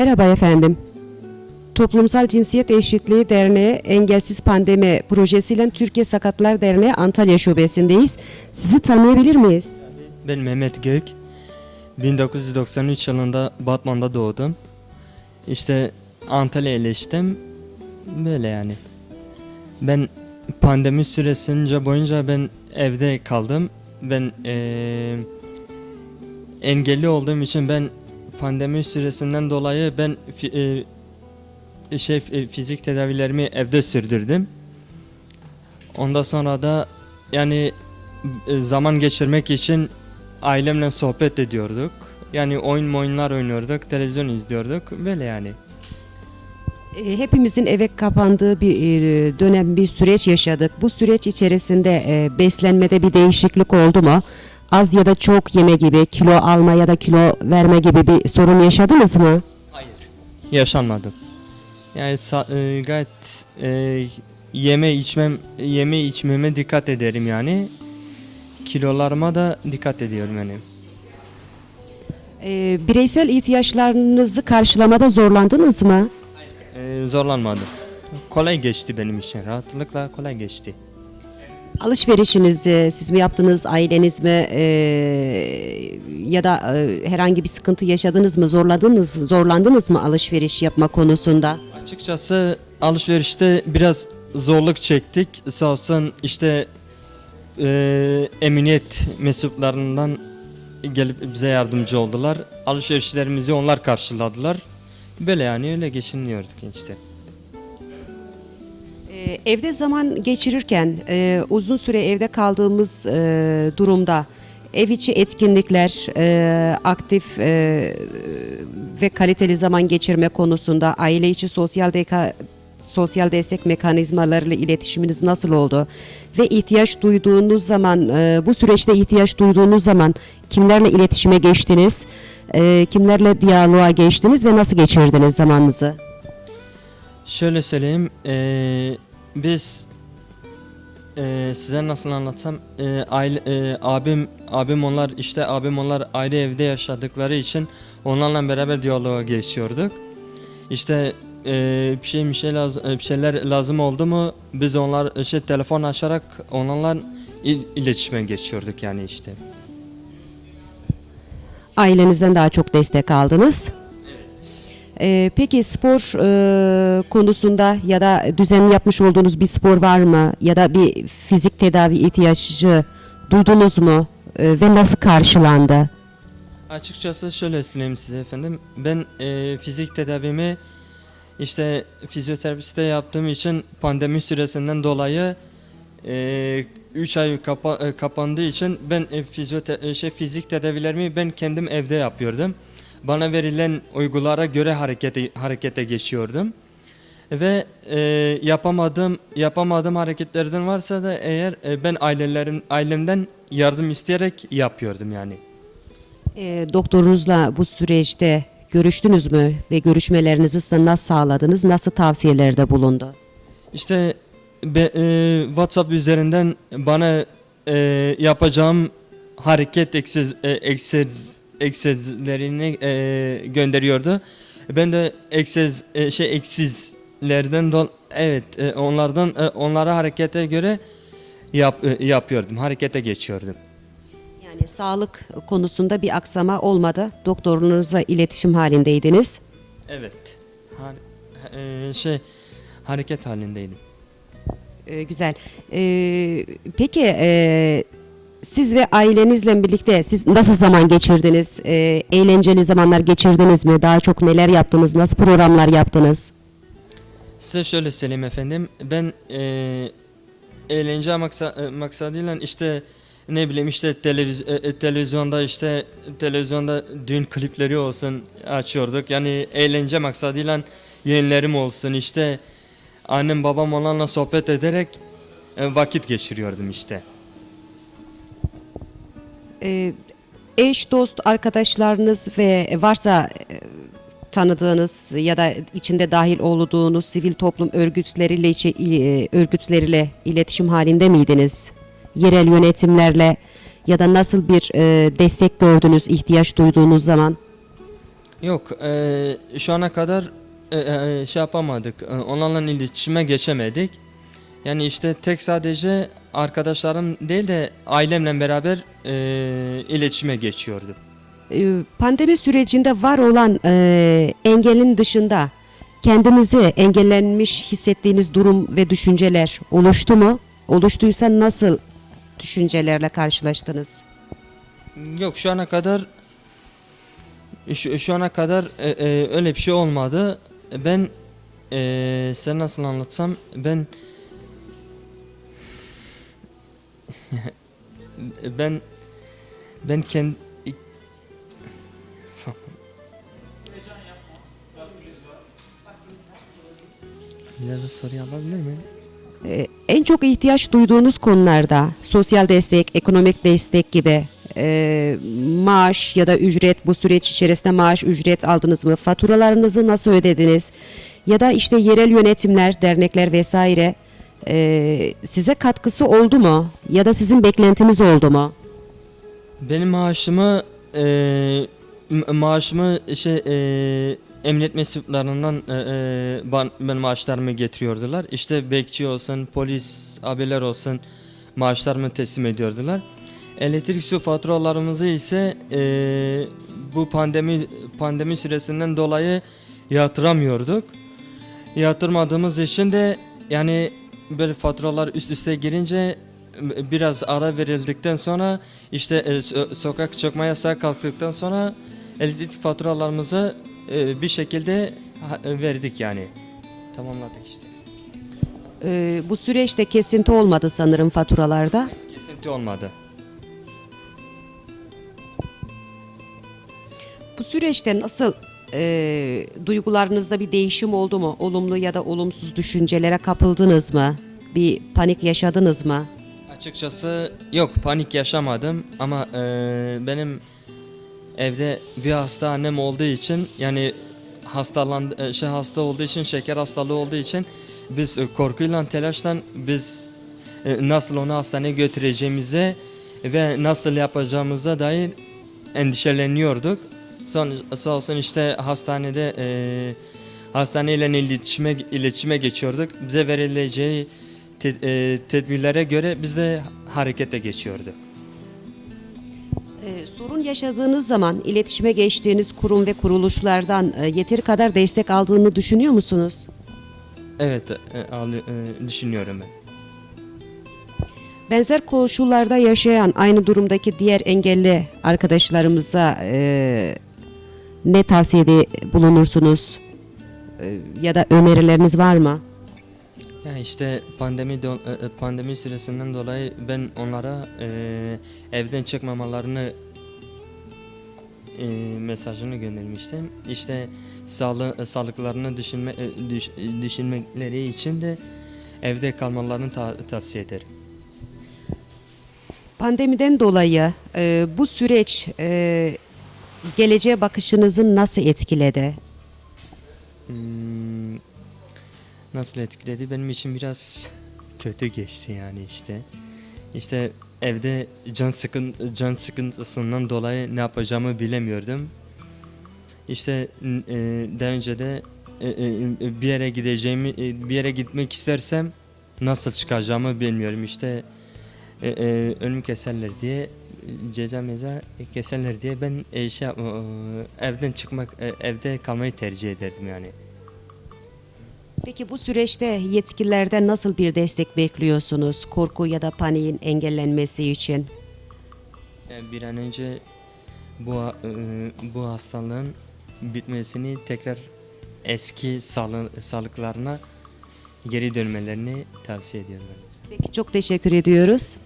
Merhaba efendim. Toplumsal Cinsiyet Eşitliği Derneği Engelsiz Pandemi projesiyle Türkiye Sakatlar Derneği Antalya Şubesindeyiz. Sizi tanıyabilir miyiz? Ben Mehmet Gök. 1993 yılında Batman'da doğdum. İşte Antalya'ya yerleştim. Böyle yani. Ben pandemi süresince boyunca ben evde kaldım. Ben eee, engelli olduğum için ben pandemi süresinden dolayı ben fi- eee, şey e, fizik tedavilerimi evde sürdürdüm. Ondan sonra da yani e, zaman geçirmek için ailemle sohbet ediyorduk. Yani oyun oyunlar oynuyorduk, televizyon izliyorduk. Böyle yani. E, Hepimizin eve kapandığı bir e, dönem, bir süreç yaşadık. Bu süreç içerisinde e, beslenmede bir değişiklik oldu mu? Az ya da çok yeme gibi, kilo alma ya da kilo verme gibi bir sorun yaşadınız mı? Hayır. Yaşanmadı. Yani sa- e, gayet e, yeme içmem yeme içmeme dikkat ederim yani. Kilolarıma da dikkat ediyorum yani. E, Bireysel ihtiyaçlarınızı karşılamada zorlandınız mı? E, zorlanmadım. Kolay geçti benim için. Rahatlıkla kolay geçti. Alışverişinizi siz mi yaptınız, aileniz mi e, ya da e, herhangi bir sıkıntı yaşadınız mı, zorladınız, zorlandınız mı alışveriş yapma konusunda? Açıkçası alışverişte biraz zorluk çektik. Sağ olsun işte eee, emniyet mensuplarından gelip bize yardımcı oldular. Alışverişlerimizi onlar karşıladılar. Böyle yani öyle geçiniyorduk işte. E, evde zaman geçirirken e, uzun süre evde kaldığımız e, durumda ev içi etkinlikler, e, aktif e, ve kaliteli zaman geçirme konusunda aile içi sosyal deka, sosyal destek mekanizmalarıyla iletişiminiz nasıl oldu? Ve ihtiyaç duyduğunuz zaman, e, bu süreçte ihtiyaç duyduğunuz zaman kimlerle iletişime geçtiniz? E, kimlerle diyaloğa geçtiniz ve nasıl geçirdiniz zamanınızı? Şöyle söyleyeyim, eee, biz eee, size nasıl anlatsam, eee, aile, eee, abim abim onlar işte abim onlar ayrı evde yaşadıkları için onlarla beraber diyaloğa geçiyorduk. İşte eee, bir şey bir şey lazım bir şeyler lazım oldu mu biz onlar işte telefon açarak onlarla il- iletişime geçiyorduk yani işte. Ailenizden daha çok destek aldınız. Ee, peki spor e, konusunda ya da düzenli yapmış olduğunuz bir spor var mı? Ya da bir fizik tedavi ihtiyacı duydunuz mu? Ee, ve nasıl karşılandı? Açıkçası şöyle söyleyeyim size efendim. Ben eee, fizik tedavimi işte fizyoterapiste yaptığım için pandemi süresinden dolayı 3 ay kapa- e, kapandığı için ben e, fizyote- e, şey fizik tedavilerimi ben kendim evde yapıyordum. Bana verilen uygulara göre harekete harekete geçiyordum. Ve e, yapamadığım yapamadığım hareketlerden varsa da eğer e, ben ailelerim ailemden yardım isteyerek yapıyordum yani. Ee, doktorunuzla bu süreçte görüştünüz mü? Ve görüşmelerinizi nasıl sağladınız? Nasıl tavsiyelerde bulundu? İşte be- e, WhatsApp üzerinden bana e, yapacağım hareket egzersiz, e, egzersiz- egzersizlerini e, gönderiyordu. Ben de egzersiz e, şey egzersizlerden dol evet e, onlardan e, onlara harekete göre yap, e, yapıyordum. Harekete geçiyordum. Yani sağlık konusunda bir aksama olmadı. Doktorunuzla iletişim halindeydiniz. Evet. Har- e, şey hareket halindeydim. Ee, güzel. Ee, peki e, siz ve ailenizle birlikte siz nasıl zaman geçirdiniz? Ee, eğlenceli zamanlar geçirdiniz mi? Daha çok neler yaptınız? Nasıl programlar yaptınız? Size şöyle söyleyeyim efendim. Ben eee eğlence maksa- e, maksadıyla işte ne bileyim işte televiz- e, e, televizyonda işte televizyonda düğün klipleri olsun açıyorduk. Yani eğlence maksadıyla yayınlarım olsun işte annem babam onlarla sohbet ederek e, vakit geçiriyordum işte. Ee, eş, dost, arkadaşlarınız ve varsa e, tanıdığınız ya da içinde dahil olduğunuz sivil toplum örgütleriyle e, örgütleriyle iletişim halinde miydiniz? Yerel yönetimlerle ya da nasıl bir e, destek gördünüz ihtiyaç duyduğunuz zaman? Yok, şu ana kadar şey yapamadık. onlarla iletişime geçemedik. Yani işte tek sadece arkadaşlarım değil de ailemle beraber eee, iletişime geçiyordum. Ee, Pandemi sürecinde var olan e, engelin dışında kendinizi engellenmiş hissettiğiniz durum ve düşünceler oluştu mu? Oluştuysa nasıl düşüncelerle karşılaştınız? Yok şu ana kadar şu, şu ana kadar e, e, öyle bir şey olmadı. Ben e, sen nasıl anlatsam ben ben ben kendi Bir daha bir soruyu alabilir miyim? Ee, en çok ihtiyaç duyduğunuz konularda sosyal destek, ekonomik destek gibi e, maaş ya da ücret bu süreç içerisinde maaş ücret aldınız mı? Faturalarınızı nasıl ödediniz? Ya da işte yerel yönetimler, dernekler vesaire e, size katkısı oldu mu? Ya da sizin beklentiniz oldu mu? Benim maaşımı eee, ma- maaşımı şey eee emniyet mensuplarından eee, eee, ban- benim maaşlarımı getiriyordular. İşte bekçi olsun, polis abiler olsun maaşlarımı teslim ediyordular. Elektrik su faturalarımızı ise eee, bu pandemi pandemi süresinden dolayı yatıramıyorduk. Yatırmadığımız için de yani böyle faturalar üst üste girince biraz ara verildikten sonra işte e, so- sokak çıkma yasağı kalktıktan sonra elektrik faturalarımızı e, bir şekilde verdik yani. Tamamladık işte. E, bu süreçte kesinti olmadı sanırım faturalarda. Kesinti olmadı. Bu süreçte nasıl e, duygularınızda bir değişim oldu mu? Olumlu ya da olumsuz düşüncelere kapıldınız mı? Bir panik yaşadınız mı? Açıkçası yok panik yaşamadım ama e, benim evde bir hasta annem olduğu için yani hastalandı e, şey hasta olduğu için şeker hastalığı olduğu için biz e, korkuyla telaşla biz e, nasıl onu hastaneye götüreceğimize ve nasıl yapacağımıza dair endişeleniyorduk. Son, sağ olsun işte hastanede e, hastaneyle iletişime, iletişime geçiyorduk. Bize verileceği te- e, tedbirlere göre biz de harekete geçiyorduk. E, sorun yaşadığınız zaman iletişime geçtiğiniz kurum ve kuruluşlardan e, yeteri kadar destek aldığını düşünüyor musunuz? Evet, e, al- e, düşünüyorum ben. Benzer koşullarda yaşayan aynı durumdaki diğer engelli arkadaşlarımıza e, ne tavsiyede bulunursunuz? E, ya da önerileriniz var mı? Ya işte pandemi do- e, e, pandemi süresinden dolayı ben onlara e, evden çıkmamalarını e, mesajını göndermiştim. İşte sağlı, sağlıklarını düşünme, düş- düşünmekleri için de evde kalmalarını ta- tavsiye ederim. Pandemiden dolayı e, bu süreç e, geleceğe bakışınızı nasıl etkiledi? Hmm, nasıl etkiledi? Benim için biraz kötü geçti yani işte. İşte evde can sıkın can sıkıntısından dolayı ne yapacağımı bilemiyordum. İşte e, daha önce de e, e, bir yere gideceğimi e, bir yere gitmek istersem nasıl çıkacağımı bilmiyorum. İşte e, e, önümü keserler diye ceza meza keserler diye ben e, şey yapma, e, evden çıkmak e, evde kalmayı tercih ederdim yani. Peki bu süreçte yetkililerden nasıl bir destek bekliyorsunuz? Korku ya da paniğin engellenmesi için? Yani bir an önce bu e, bu hastalığın bitmesini tekrar eski sağlı, sağlıklarına geri dönmelerini tavsiye ediyorum. ben. Peki çok teşekkür ediyoruz.